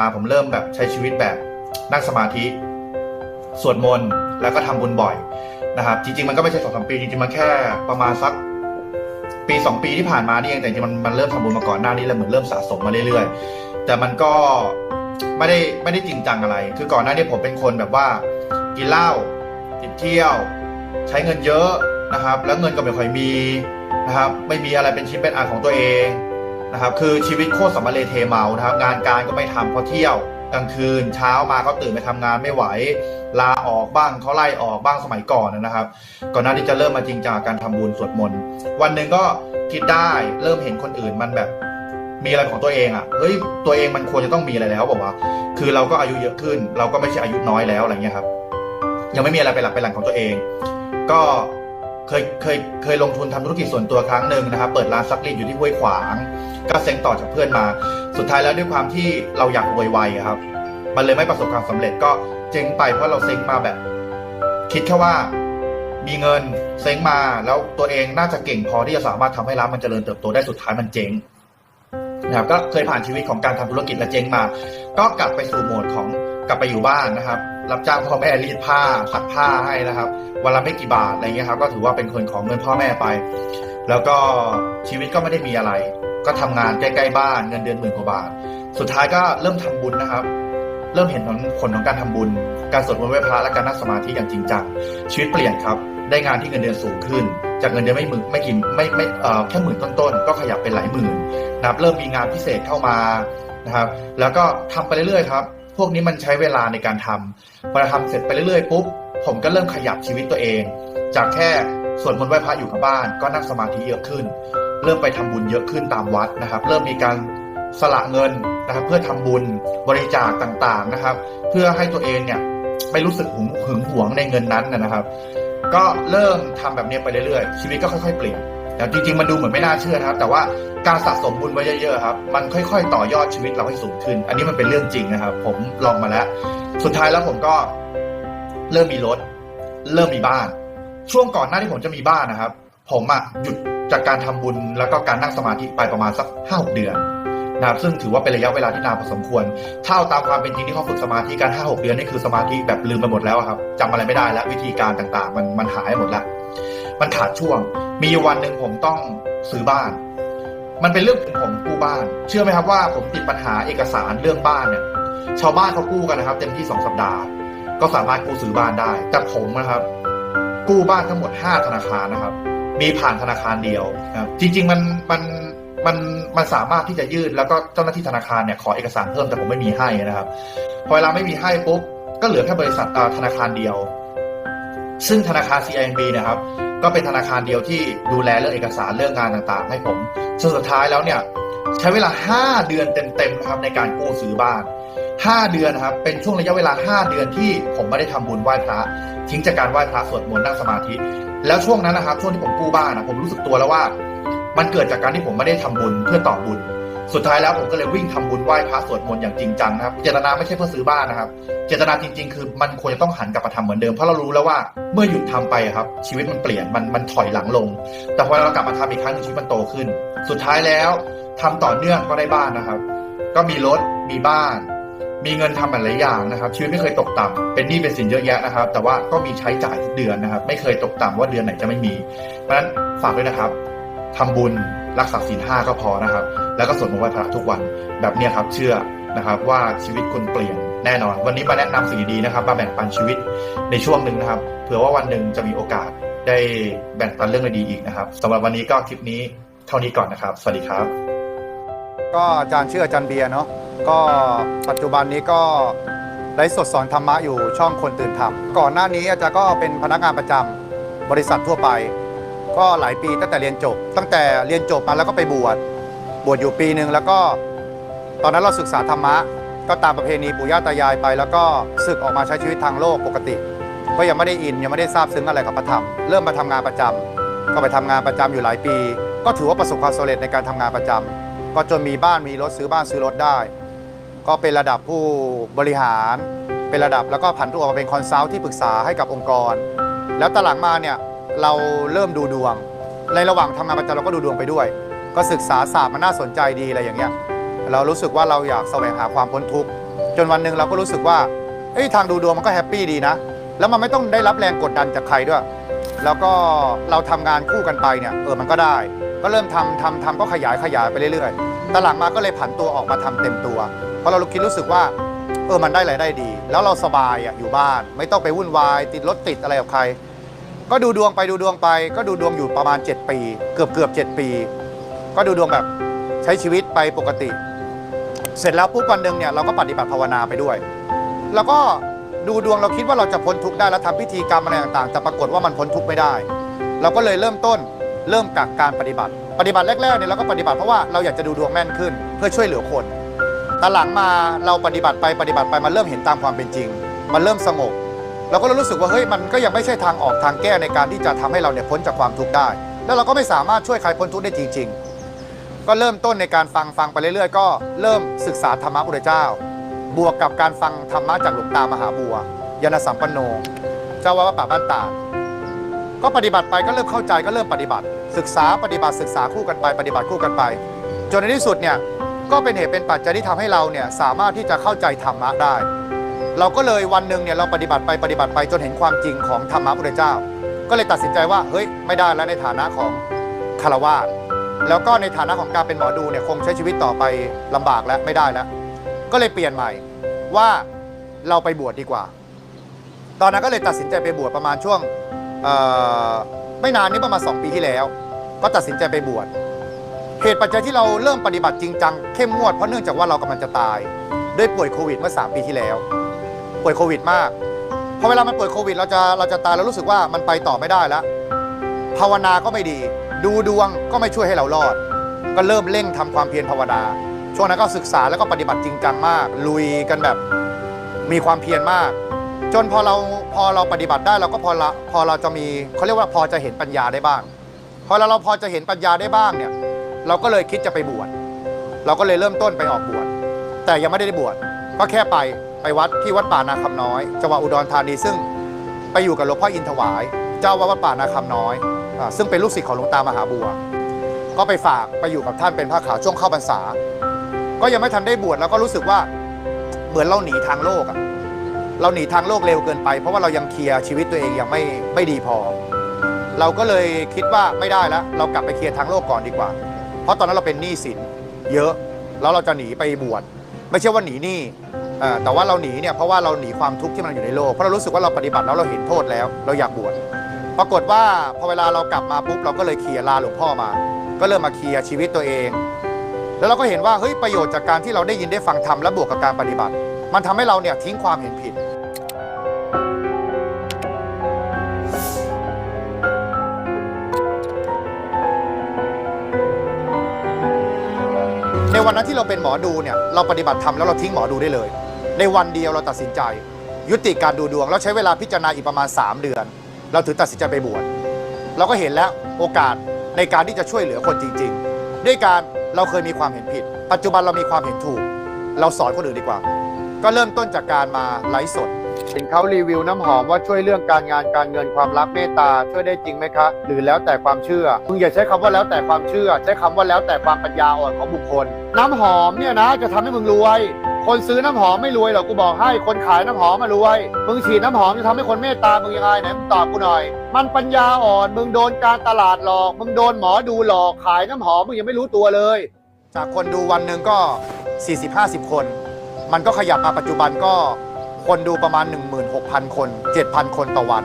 มาผมเริ่มแบบใช้ชีวิตแบบนั่งสมาธิสวดมนต์แล้วก็ทำบุญบ่อยนะครับ จริง ๆ มันก็ไม่ใช่สองสามปีจริงๆมันแค่ประมาณสักปีสองปีที่ผ่านมานี่เองแต่จริงมันมันเริ่มทำบุญมาก่อนหน้านี้แล้วเหมือนเริ่มสะสมมาเรื่อยๆ แต่มันก็ไม่ได้ไม่ได้จริงจังอะไร คือก่อนหน้านี้ผมเป็นคนแบบว่ากินเหล้าติดเที่ยว ใช้เงินเยอะนะครับ แล้วเงินก็ไม่ค่อยมีนะครับ ไม่มีอะไรเป็นชิ้นเป็นอันของตัวเอง นะครับคือชีวิตโคตรสมมเลเทเมานะครับ งานการก็ไม่ทำเพราะเที่ยวกลางคืนเช้ามาก็ตื่นไปทำงานไม่ไหว ลาออกบ้างเขาไล่ออกบ้างสมัยก่อนนะครับ ก่อนหน้าที่จะเริ่มมาจริงจังการทำบุญสวดมนต์วันหนึ่งก็คิดได้เริ่มเห็นคนอื่นมันแบบ มีอะไรของตัวเองอะเฮ้ยตัวเองมันควรจะต้องมีอะไรแล้วบอกว่า คือเราก็อายุเยอะขึ้น เราก็ไม่ใช่อายุน้อยแล้วอะไรเงี้ยครับ ยังไม่มีอะไรเป็นหลักเป็นหล่งของตัวเอง ก็เคยเคยเคยลงทุนทำธุรกิจส่วนตัวครั้งหนึ่งนะครับ เปิดร้านซักรีดอยู่ที่ห้วยขวาง ก็เซ็งต่อจากเพื่อนมา สุดท้ายแล้วด้วยความที่เราอยากรวยไวครับ มันเลยไม่ประสบความสำเร็จก็เจ๊งไปเพราะเราเซ็งมาแบบ คิดแค่ว่ามีเงินเซ็งมาแล้วตัวเองน่าจะเก่งพอที่จะสามารถทำให้ร้านมันเจริญเติบโตได้สุดท้ายมันเจ๊งนะครับก็เคยผ่านชีวิตของการทำธุรกิจและเจ๊งมา ก็กลับไปสู่โหมดของกลับไปอยู่บ้านนะครับ รับจ้างพ่อแม่รีดผ้าซักผ้าให้นะครับวันละไม่กี่บาทอะไรเงี้ยครับก็ถือว่าเป็นคนของเงินพ่อแม่ไป แล้วก็ชีวิตก็ไม่ได้มีอะไร ก็ทำงานใกล้ๆบ้านเงินเดือนหมื่นกว่าบาท สุดท้ายก็เริ่มทำบุญนะครับ เริ่มเห็นผลของการทำบุญ การสวดมนต์ไหว้พระและการนั่งสมาธิอย่างจริงจังชีวิตเปลี่ยนครับ ได้งานที่เงินเดือนสูงขึ้น จากเงินเดือนไม่หมื่นไม่กี่ไม่ไม่แค่หมื่นต้นๆก็ขยับเป็นหลายหมื่นนะครับเริ่มมีงานพิเศษเข้ามานะครับ แล้วก็ทำไปเรื่อยๆครับ พวกนี้มันใช้เวลาในการทำพอทำเสร็จไปเรื่อยๆปุ๊บผมก็เริ่มขยับชีวิตตัวเอง จากแค่สวดมนต์ไหว้พระอยู่กับบ้าน ก็นั่งสมาธิเยอะขึ้น เริ่มไปทำบุญเยอะขึ้นตามวัดนะครับ เริ่มมีการสละเงินนะครับ เพื่อทำบุญบริจาคต่างๆนะครับ เพื่อให้ตัวเองเนี่ยไม่รู้สึกหึงหึงหวงในเงินนั้นนะครับ ก็เริ่มทำแบบนี้ไปเรื่อยๆชีวิตก็ค่อยๆเปลี่ยนแต่จริงๆมันดูเหมือนไม่น่าเชื่อนะครับ แต่ว่าการสะสมบุญไว้เยอะๆครับ มันค่อยๆ ต่อยอดชีวิตเราให้สูงขึ้น อันนี้มันเป็นเรื่องจริงนะครับ ผมลองมาแล้ว สุดท้ายแล้วผมก็เริ่มมีรถ เริ่มมีบ้าน ช่วงก่อนหน้าที่ผมจะมีบ้านนะครับ ผมอะหยุด จากการทำบุญแล้วก็การนั่งสมาธิไปประมาณสักห้าหกเดือนนะครับซึ่งถือว่าเป็นระยะเวลาที่นานพอสมควร ถ้าเอาตามความเป็นจริงที่เขาฝึกสมาธิกันห้าหกเดือนนี่คือสมาธิแบบลืมไปหมดแล้วครับจำอะไรไม่ได้แล้ววิธีการต่างๆ มันมันหายหมดแล้วมันขาดช่วง มีวันหนึ่งผมต้องซื้อบ้าน มันเป็นเรื่องของผมกู้บ้าน เชื่อไหมครับว่าผมติดปัญหาเอกสารเรื่องบ้านเนี่ย ชาวบ้านเขากู้กันนะครับ เต็มที่สองสัปดาห์ ก็สามารถกู้ซื้อบ้านได้ แต่ผมนะครับ กู้บ้านทั้งหมด5ธนาคารนะครับ มีผ่านธนาคารเดียวครับ จริง ๆ มันมันมันมันสามารถที่จะยื่นแล้วก็เจ้าหน้าที่ธนาคารเนี่ยขอเอกสารเพิ่มแต่ผมไม่มีให้นะครับ พอเวลาไม่มีให้ปุ๊บก็เหลือแค่บริษัทธนาคารเดียว ซึ่งธนาคาร CIMB เนะครับ ก็เป็นธนาคารเดียวที่ดูแลเรื่องเอกสารเรื่องงานต่างๆ ให้ผมจนสุดท้ายแล้วเนี่ย ใช้เวลา 5 เดือนเต็มๆนะครับในการกู้ซื้อบ้าน 5 เดือนนะครับ เป็นช่วงระยะเวลา 5 เดือนที่ผมไม่ได้ทำบุญไหว้พระทิ้งจากการไหว้พระสวดมนต์นั่งสมาธิ แล้วช่วงนั้นนะครับช่วงที่ผมกู้บ้านนะผมรู้สึกตัวแล้วว่า มันเกิดจากการที่ผมไม่ได้ทำบุญเพื่อต่อบุญ สุดท้ายแล้วผมก็เลยวิ่งทำบุญไหว้พระสวดมนต์อย่างจริงจังนะครับ เจตนาไม่ใช่เพื่อซื้อบ้านนะครับ เจตนาจริง ๆ คือมันควรจะต้องหันกลับมาทำเหมือนเดิมเพราะเรารู้แล้วว่าเมื่อหยุดทำไปครับ ชีวิตมันเปลี่ยนมันมันถอยหลังลง แต่พอเรากลับมาทำอีกครั้งชีวิตมันโตขึ้น สุดท้ายแล้วทำต่อเนื่องก็ได้บ้านนะครับ ก็มีรถมีบ้าน มีเงินทำหลายอย่างนะครับชีวิตไม่เคยตกต่ำเป็นหนี้เป็นสินเยอะแยะนะครับ แต่ว่าก็มีใช้จ่ายทุกเดือนนะครับ ไม่เคยตกต่ำว่าเดือนไหนจะไม่มี เพราะฉะนั้นฝากด้วยนะครับทำบุญรักษาศีลห้าก็พอนะครับ แล้วก็สวดมนต์ไหว้พระทุกวันแบบนี้ครับเชื่อนะครับว่าชีวิตคุณเปลี่ยนแน่นอน วันนี้มาแนะนำสิ่งดีๆนะครับ มาแบ่งปันชีวิตในช่วงหนึ่งนะครับ เผื่อว่าวันหนึ่งจะมีโอกาสได้แบ่งปันเรื่องดีๆอีกนะครับสำหรับวันนี้ก็คลิปนี้เท่านี้ก่อนนะครับ สวัสดีครับ ก็อาจารย์ชื่ออาจารย์เบียร์เนาะก็ปัจจุบันนี้ก็ไลฟ์สดสอนธรรมะอยู่ช่องคนตื่นธรรมก่อนหน้านี้อาจารย์ก็เป็นพนักงานประจำบริษัททั่วไป ก็หลายปีตั้งแต่เรียนจบ ตั้งแต่เรียนจบมาแล้วก็ไปบวชบวชอยู่ปีหนึ่งแล้วก็ตอนนั้นเราศึกษาธรรมะ ก็ตามประเพณีปู่ย่าตายายไป แล้วก็ศึกออกมาใช้ชีวิตทางโลกปกติ ก็ยังไม่ได้อินยังไม่ได้ทราบซึ้งอะไรกับพระธรรม เริ่มมาทำงานประจำก็ไปทำงานประจำอยู่หลายปี ก็ถือว่าประสบความสำเร็จในการทำงานประจำ ก็จนมีบ้านมีรถซื้อบ้านซื้อรถได้ ก็เป็นระดับผู้บริหาร เป็นระดับแล้วก็ผันตัวมาเป็นคอนซัลท์ที่ปรึกษาให้กับองค์กร แล้วตอนหลังมาเนี่ยเราเริ่มดูดวง ในระหว่างทำงานประจำเราก็ดูดวงไปด้วย ก็ศึกษาศาสตร์มันน่าสนใจดีอะไรอย่างเงี้ยเรารู้สึกว่าเราอยากแสวงหาความพ้นทุกข์จนวันหนึ่งเราก็รู้สึกว่าเอ้ยทางดูดวงมันก็แฮปปี้ดีนะ แล้วมันไม่ต้องได้รับแรงกดดันจากใครด้วย แล้วก็เราทำงานคู่กันไปเนี่ยเออมันก็ได้ ก็เริ่มทำทำทำก็ขยายขยายไปเรื่อยๆแต่หลังมาก็เลยผันตัวออกมาทำเต็มตัว เพราะเราคิดรู้สึกว่า เออมันได้รายได้ดี แล้วเราสบายอะอยู่บ้าน ไม่ต้องไปวุ่นวาย ติดรถติดอะไรกับใคร ก็ดูดวงไปดูดวงไป ก็ดูดวงอยู่ประมาณ 7 ปี เกือบเกือบ7ปี ก็ดูดวงแบบใช้ชีวิตไปปกติ เสร็จแล้วปุ๊บวันหนึ่งเนี่ยเราก็ปฏิบัติภาวนาไปด้วย แล้วก็ดูดวงเราคิดว่าเราจะพ้นทุกข์ได้แล้วทำพิธีกรรมอะไรต่างๆแต่ปรากฏว่ามันพ้นทุกข์ไม่ได้ เราก็เลยเริ่มต้น เริ่มกับการปฏิบัติ ปฏิบัติแรกๆเนี่ยเราก็ปฏิบัติเพราะว่าเราอยากจะดูดวงแม่นขึ้น เพื่อช่วยเหลือคนแต่หลังมาเราปฏิบัติไปปฏิบัติไปมันเริ่มเห็นตามความเป็นจริง มันเริ่มสงบเราก็เลยรู้สึกว่าเฮ้ยมันก็ยังไม่ใช่ทางออกทางแก้ในการที่จะทำให้เราเนี่ยพ้นจากความทุกข์ได้ แล้วเราก็ไม่สามารถช่วยใครพ้นทุกข์ได้จริง ๆ ก็เริ่มต้นในการฟังฟังไปเรื่อยๆ ก็เริ่มศึกษาธรรมะพุทธเจ้า บวกกับการฟังธรรมะจากหลวงตามหาบัวยานสัมปันโน เจ้าวัดป่าบ้านตาด ก็ปฏิบัติไปก็เริ่มเข้าใจก็เริ่มปฏิบัติ ศึกษาปฏิบัติศึกษาคู่กันไป ปฏิบัติคู่กันไป จนในที่สุดเนี่ยก็เป็นเหตุเป็นปัจจัยที่ทำให้เราเนี่ยสามารถที่จะเข้าใจธรรมะได้ เราก็เลยวันหนึ่งเนี่ยเราปฏิบัติไปปฏิบัติไปจนเห็นความจริงของธรรมะพุทธเจ้า ก็เลยตัดสินใจว่าเฮ้ยไม่ได้แล้วในฐานะของคารวาสแล้วก็ในฐานะของการเป็นหมอดูเนี่ยคงใช้ชีวิตต่อไปลำบากแล้วไม่ได้แล้วก็เลยเปลี่ยนใหม่ว่าเราไปบวชดีกว่า ตอนนั้นก็เลยตัดสินใจไปบวชประมาณช่วง เอ่อไม่นานนี้ประมาณ2ปีที่แล้ว ก็ตัดสินใจไปบวชเหตุปัจจัยที่เราเริ่มปฏิบัติจริงจังเข้มงวดเพราะเนื่องจากว่าเรากำลังจะตายด้วยป่วยโควิดเมื่อ 3 ปีที่แล้ว ป่วยโควิดมากพอเวลามันป่วยโควิด เราจะเราจะตายเรารู้สึกว่ามันไปต่อไม่ได้แล้วภาวนาก็ไม่ดี ดูดวงก็ไม่ช่วยให้เรารอด ก็เริ่มเร่งทำความเพียรภาวนาช่วงนั้นก็ศึกษาแล้วก็ปฏิบัติจริงจังมาก ลุยกันแบบมีความเพียรมาก จนพอเรา พอเราปฏิบัติได้เราก็พอละพอเราจะมีเขาเรียกว่าพอจะเห็นปัญญาได้บ้าง พอเราเราพอจะเห็นปัญญาได้บ้างเนี่ยเราก็เลยคิดจะไปบวชเราก็เลยเริ่มต้นไปออกบวชแต่ยังไม่ได้บวชก็แค่ไปไปวัดที่วัดป่านาคำน้อยจังหวัดอุดรธานีซึ่งไปอยู่กับหลวงพ่ออินถวาย เจ้าวัดวัดป่านาคำน้อยอซึ่งเป็นลูกศิษย์ของหลวงตามหาบัว ก็ไปฝากไปอยู่กับท่านเป็นพระขาวช่วงเข้าพรรษา ก็ยังไม่ทันได้บวชแล้วก็รู้สึกว่าเหมือนเราหนีทางโลกอะ เราหนีทางโลกเร็วเกินไป เพราะว่าเรายังเคลียร์ชีวิตตัวเองยังไม่ไม่ดีพอ เราก็เลยคิดว่าไม่ได้แล้ว เรากลับไปเคลียร์ทางโลกก่อนดีกว่า เพราะตอนนั้นเราเป็นหนี้สินเยอะแล้วเราจะหนีไปบวชไม่ใช่ว่าหนีหนี้แต่ว่าเราหนีเนี่ยเพราะว่าเราหนีความทุกข์ที่มันอยู่ในโลกเพราะเรารู้สึกว่าเราปฏิบัติแล้วเราเห็นโทษแล้ว เราอยากบวชปรากฏว่าพอเวลาเรากลับมาปุ๊บเราก็เลยเคลียร์ลาหลวงพ่อมา ก็เริ่มมาเคลียร์ชีวิตตัวเอง แล้วเราก็เห็นว่าเฮ้ยประโยชน์จากการที่เราได้ยินได้ฟังธรรมและบวกกับการปฏิบัติ มันทำให้เราเนี่ยทิ้งความเห็นผิด วันนั้นที่เราเป็นหมอดูเนี่ยเราปฏิบัติธรรมแล้วเราทิ้งหมอดูได้เลย ในวันเดียวเราตัดสินใจ ยุติการดูดวง เราใช้เวลาพิจารณาอีกประมาณ 3 เดือน เราถึงตัดสินใจไปบวชเราก็เห็นแล้วโอกาสในการที่จะช่วยเหลือคนจริง ๆ ด้วยการเราเคยมีความเห็นผิด ปัจจุบันเรามีความเห็นถูก เราสอนคนอื่นดีกว่า ก็เริ่มต้นจากการมาไลฟ์สดเห็นเขารีวิวน้ำหอมว่าช่วยเรื่องการงานการเงินความรักเมตตาช่วยได้จริงไหมคะ หรือแล้วแต่ความเชื่อมึงอย่าใช้คำว่าแล้วแต่ความเชื่อ ใช้คำว่าแล้วแต่ความปัญญาอ่อนของบุคคล น้ำหอมเนี่ยนะจะทำให้มึงรวย คนซื้อน้ำหอมไม่รวยหรอกกูบอกให้คนขายน้ำหอมมารวย มึงฉีดน้ำหอมจะทำให้คนเมตตามึงยังไงไหนมึงตอบกูหน่อย มันปัญญาอ่อนมึงโดนการตลาดหลอก มึงโดนหมอดูหลอกขายน้ำหอมมึงยังไม่รู้ตัวเลย จากคนดูวันหนึ่งก็ 40-50 คน มันก็ขยับมาปัจจุบันก็คนดูประมาณ 16,000 คน 7,000 คนต่อวัน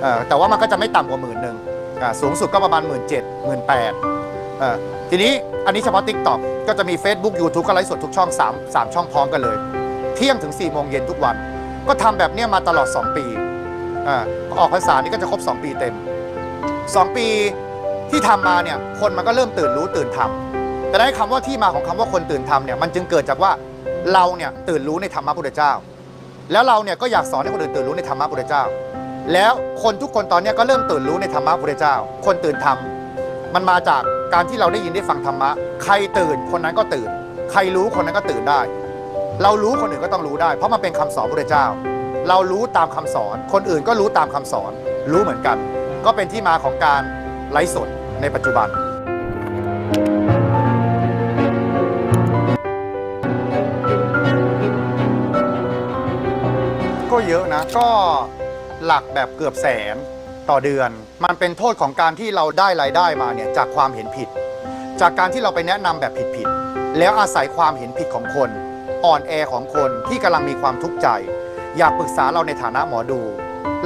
เอ่อแต่ว่ามันก็จะไม่ต่ำกว่าหมื่นหนึ่งอ่าสูงสุดก็ประมาณ 1 7 0 0 0 1 8 0 0 0ทีนี้อันนี้เฉพาะ TikTok ก็จะมี Facebook YouTube ก็ไลฟ์สดทุกช่อง 3 3 ช่องพร้อมกันเลย เที่ยงถึง4โมงเย็นทุกวัน ก็ทำแบบเนี้ยมาตลอด 2 ปีอ่าออกพรรษานี่ก็จะครบ 2 ปีเต็ม 2 ปีที่ทำมาเนี่ยคนมันก็เริ่มตื่นรู้ตื่นทำแต่ได้คำว่าที่มาของคำว่าคนตื่นทำเนี่ยมันจึงเกิดจากว่าเราเนี่ยตื่นรู้ในธรรมะพุทธเจ้า แล้วเราเนี่ยก็อยากสอนให้คนอื่นตื่นรู้ในธรรมะพุทธเจ้า แล้วคนทุกคนตอนเนี้ยก็เริ่มตื่นรู้ในธรรมะพุทธเจ้า คนตื่นธรรมมันมาจาก การที่เราได้ยินได้ฟังธรรมะ ใครตื่นคนนั้นก็ตื่น ใครรู้คนนั้นก็ตื่นได้ เรารู้คนอื่นก็ต้องรู้ได้ เพราะมันเป็นคำสอนพุทธเจ้า เรารู้ตามคำสอน คนอื่นก็รู้ตามคำสอน รู้เหมือนกัน ก็เป็นที่มาของการไลฟ์สดในปัจจุบันก็เยอะนะ ก็หลักแบบเกือบแสน ต่อเดือน มันเป็นโทษของการที่เราได้รายได้มาเนี่ยจากความเห็นผิด จากการที่เราไปแนะนำแบบผิดๆแล้วอาศัยความเห็นผิดของคน อ่อนแอของคนที่กำลังมีความทุกข์ใจ อยากปรึกษาเราในฐานะหมอดู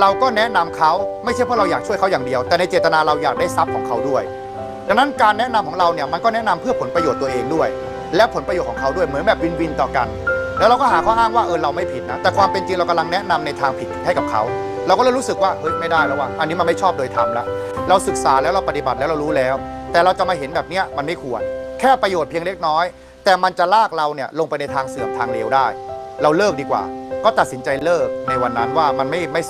เราก็แนะนำเขาไม่ใช่เพราะเราอยากช่วยเขาอย่างเดียว แต่ในเจตนาเราอยากได้ทรัพย์ของเขาด้วย ดังนั้นการแนะนำของเราเนี่ยมันก็แนะนำเพื่อผลประโยชน์ตัวเองด้วย และผลประโยชน์ของเขาด้วยเหมือนแบบวินวินต่อกันแล้วเราก็หาข้ออ้างว่าเออเราไม่ผิดนะ แต่ความเป็นจริงเรากำลังแนะนำในทางผิดให้กับเขา เราก็เลยรู้สึกว่าเฮ้ยไม่ได้แล้วว่ะอันนี้มันไม่ชอบโดยธรรมแล้วเราศึกษาแล้วเราปฏิบัติแล้วเรารู้แล้ว แต่เราจะมาเห็นแบบเนี้ยมันไม่ควร แค่ประโยชน์เพียงเล็กน้อย แต่มันจะลากเราเนี่ยลงไปในทางเสื่อมทางเลวได้ เราเลิกดีกว่า ก็ตัดสินใจเลิกในวันนั้นว่ามันไม่ไม่